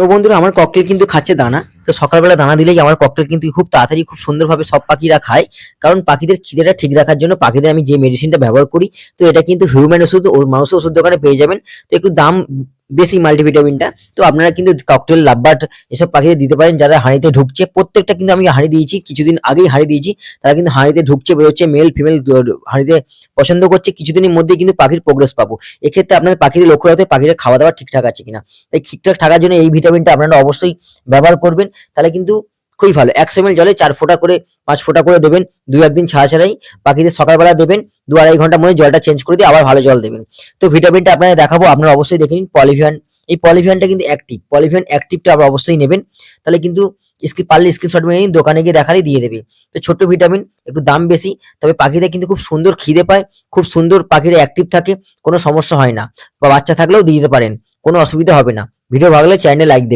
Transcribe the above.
তো বন্ধুরা, আমার ককটেল কিন্তু খাচ্ছে দানা। তো সকালবেলা দানা দিলেই আমার ককটেল কিন্তু খুব তাড়াতাড়ি, খুব সুন্দরভাবে সব পাখিরা খায়। কারণ পাখিদের খিদেটা ঠিক রাখার জন্য পাখিদের আমি যে মেডিসিনটা ব্যবহার করি, তো এটা কিন্তু হিউম্যান ওষুধ ও মানুষের ওষুধ দোকানে পেয়ে যাবেন। তো একটু দাম বেশি মাল্টিভিটামিনটা তো আপনারা কিন্তু ককটেল লাভবাট এসব পাখিদের দিতে পারেন, যারা হাঁড়িতে ঢুকছে। প্রত্যেকটা কিন্তু আমি হাঁড়ি দিয়েছি, কিছুদিন আগেই হাঁড়ি দিয়েছি। তারা কিন্তু হাঁড়িতে ঢুকছে, বেরোচ্ছে মেল ফিমেল হাঁড়িতে পছন্দ করছে, কিছুদিনের মধ্যেই কিন্তু পাখির প্রোগ্রেস পাবো। এক্ষেত্রে আপনাদের পাখিদের লক্ষ্য রাখতে পাখিরা খাওয়া দাওয়া ঠিকঠাক আছে কিনা। তাই ঠিকঠাক থাকার জন্য এই ভিটামিনটা আপনারা অবশ্যই ব্যবহার করবেন। তাহলে কিন্তু খুবই ভালো। একশো এমএল জলে চার ফোঁটা করে, পাঁচ ফোঁটা করে দেবেন। দু একদিন ছাড়া ছাড়াই পাখিদের সকালবেলা দেবেন। দু আড়াই ঘণ্টার মধ্যে জলটা চেঞ্জ করে দিয়ে আবার ভালো জল দেবেন। তো ভিটামিনটা আপনারা দেখাবো, আপনারা অবশ্যই দেখে নিন পলিভিয়ান এই পলিভিয়ানটা কিন্তু অ্যাক্টিভ পলিভিয়ান অ্যাক্টিভটা আপনারা অবশ্যই নেবেন। তাহলে কিন্তু স্ক্রিন পারলে স্ক্রিনশট মেরে নিন, দোকানে গিয়ে দেখালেই দিয়ে দেবে। তো ছোট্ট ভিটামিন একটু দাম বেশি, তবে পাখিদের কিন্তু খুব সুন্দর খিদে পায়, খুব সুন্দর পাখিরা অ্যাক্টিভ থাকে, কোনো সমস্যা হয় না। বা বাচ্চা থাকলেও দিয়ে দিতে পারেন, কোনো অসুবিধা হবে না। ভিডিও ভালো চ্যানেলে লাইক দেবেন।